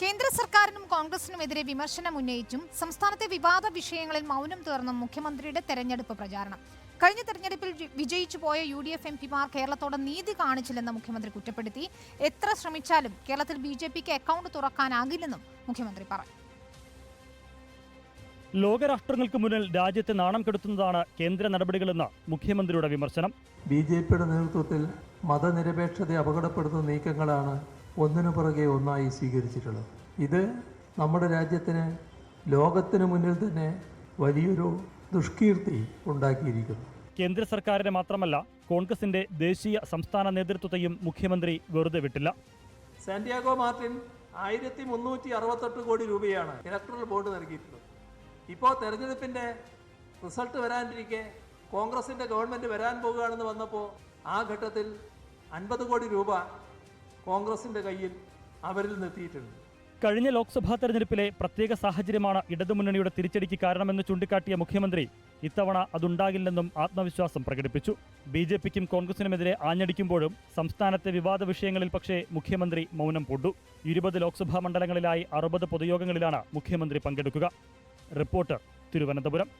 കേന്ദ്ര സർക്കാരിനും കോൺഗ്രസിനുമെതിരെ വിമർശനം ഉന്നയിച്ചും സംസ്ഥാനത്തെ വിവാദ വിഷയങ്ങളിൽ മൗനം തീർന്നും മുഖ്യമന്ത്രിയുടെ തെരഞ്ഞെടുപ്പ് പ്രചാരണം. കഴിഞ്ഞ തെരഞ്ഞെടുപ്പിൽ വിജയിച്ചു പോയ യു ഡി എഫ് എം പിമാർ കേരളത്തോട് നീതി കാണിച്ചില്ലെന്ന് മുഖ്യമന്ത്രി കുറ്റപ്പെടുത്തി. എത്ര ശ്രമിച്ചാലും കേരളത്തിൽ ബി ജെ പിക്ക് അക്കൗണ്ട് തുറക്കാനാകില്ലെന്നും മുഖ്യമന്ത്രി പറഞ്ഞു. ലോകരാഷ്ട്രങ്ങൾക്ക് മുന്നിൽ രാജ്യത്തെ നാണം കെടുത്തുന്നതാണ് കേന്ദ്ര നടപടികളെന്ന മുഖ്യമന്ത്രിയുടെ വിമർശനം. ബി ജെ പിയുടെ നേതൃത്വത്തിൽ മതനിരപേക്ഷതയെ അപകടപ്പെടുത്തുന്ന നീക്കങ്ങളാണ് ഒന്നിനു പുറകെ ഒന്നായി സ്വീകരിച്ചിട്ടുള്ളത്. ഇത് നമ്മുടെ രാജ്യത്തിന് ലോകത്തിന് മുന്നിൽ തന്നെ വലിയൊരു ദുഷ്കീർത്തി ഉണ്ടാക്കിയിരിക്കുന്നു. കേന്ദ്ര സർക്കാരിനെ മാത്രമല്ല കോൺഗ്രസിന്റെ ദേശീയ സംസ്ഥാന നേതൃത്വത്തെയും മുഖ്യമന്ത്രി വെറുതെ വിട്ടില്ല. സാന്റിയാഗോ മാർട്ടിൻ ആയിരത്തി മുന്നൂറ്റി അറുപത്തെട്ട് കോടി രൂപയാണ് ഇലക്ട്രൽ ബോർഡ് നൽകിയിട്ടുള്ളത്. ഇപ്പോൾ തെരഞ്ഞെടുപ്പിന്റെ റിസൾട്ട് വരാനിരിക്കെ കോൺഗ്രസിന്റെ ഗവൺമെന്റ് വരാൻ പോകുകയാണെന്ന് വന്നപ്പോൾ ആ ഘട്ടത്തിൽ അൻപത് കോടി രൂപ കോൺഗ്രസിന്റെ കയ്യിൽ അവരിൽ നിർത്തിയിട്ടുണ്ട്. കഴിഞ്ഞ ലോക്സഭാ തെരഞ്ഞെടുപ്പിലെ പ്രത്യേക സാഹചര്യമാണ് ഇടതുമുന്നണിയുടെ തിരിച്ചടിക്ക് കാരണമെന്ന് ചൂണ്ടിക്കാട്ടിയ മുഖ്യമന്ത്രി ഇത്തവണ അതുണ്ടാകില്ലെന്നും ആത്മവിശ്വാസം പ്രകടിപ്പിച്ചു. ബി ജെ പിക്കും കോൺഗ്രസിനുമെതിരെ ആഞ്ഞടിക്കുമ്പോഴും സംസ്ഥാനത്തെ വിവാദ വിഷയങ്ങളിൽ പക്ഷേ മുഖ്യമന്ത്രി മൗനം പൂണ്ടു. ഇരുപത് ലോക്സഭാ മണ്ഡലങ്ങളിലായി അറുപത് പൊതുയോഗങ്ങളിലാണ് മുഖ്യമന്ത്രി പങ്കെടുക്കുക. റിപ്പോർട്ടർ തിരുവനന്തപുരം.